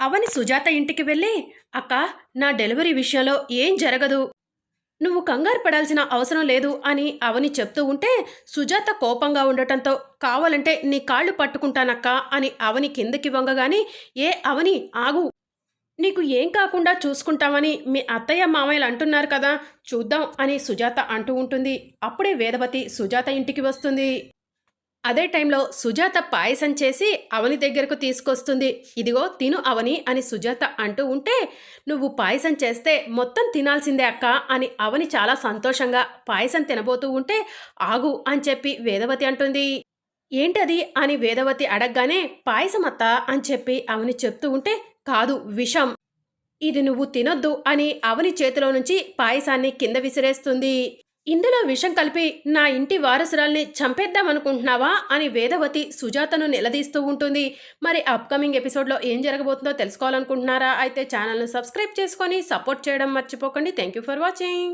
అవని సుజాత ఇంటికి వెళ్ళి అక్క నా డెలివరీ విషయంలో ఏం జరగదు. నువ్వు కంగారు పడాల్సిన అవసరం లేదు అని అవని చెప్తూ ఉంటే సుజాత కోపంగా ఉండటంతో కావాలంటే నీ కాళ్ళు పట్టుకుంటానక్క అని అవని కిందకి వంగగాని ఏ అవని ఆగు. నీకు ఏం కాకుండా చూసుకుంటామని మీ అత్తయ్య మామయ్యలు అంటున్నారు కదా చూద్దాం అని సుజాత అంటూ ఉంటుంది. అప్పుడే వేదవతి సుజాత ఇంటికి వస్తుంది. అదే టైంలో సుజాత పాయసం చేసి అవని దగ్గరకు తీసుకొస్తుంది. ఇదిగో తిను అవని అని సుజాత అంటూ ఉంటే నువ్వు పాయసం చేస్తే మొత్తం తినాల్సిందే అక్క అని అవని చాలా సంతోషంగా పాయసం తినబోతూ ఉంటే ఆగు అని చెప్పి వేదవతి అంటుంది. ఏంటది? అని వేదవతి అడగగానే పాయసం అని చెప్పి అవని చెప్తూ ఉంటే కాదు విషం. ఇది నువ్వు తినొద్దు అని అవని చేతిలో నుంచి పాయసాన్ని కింద విసిరేస్తుంది. ఇందులో విషం కలిపి నా ఇంటి వారసురాల్ని చంపేద్దామనుకుంటున్నావా అని వేదవతి సుజాతను నిలదీస్తూ ఉంటుంది. మరి అప్కమింగ్ ఎపిసోడ్లో ఏం జరగబోతుందో తెలుసుకోవాలనుకుంటున్నారా? అయితే ఛానల్ను సబ్స్క్రైబ్ చేసుకొని సపోర్ట్ చేయడం మర్చిపోకండి. Thank you for watching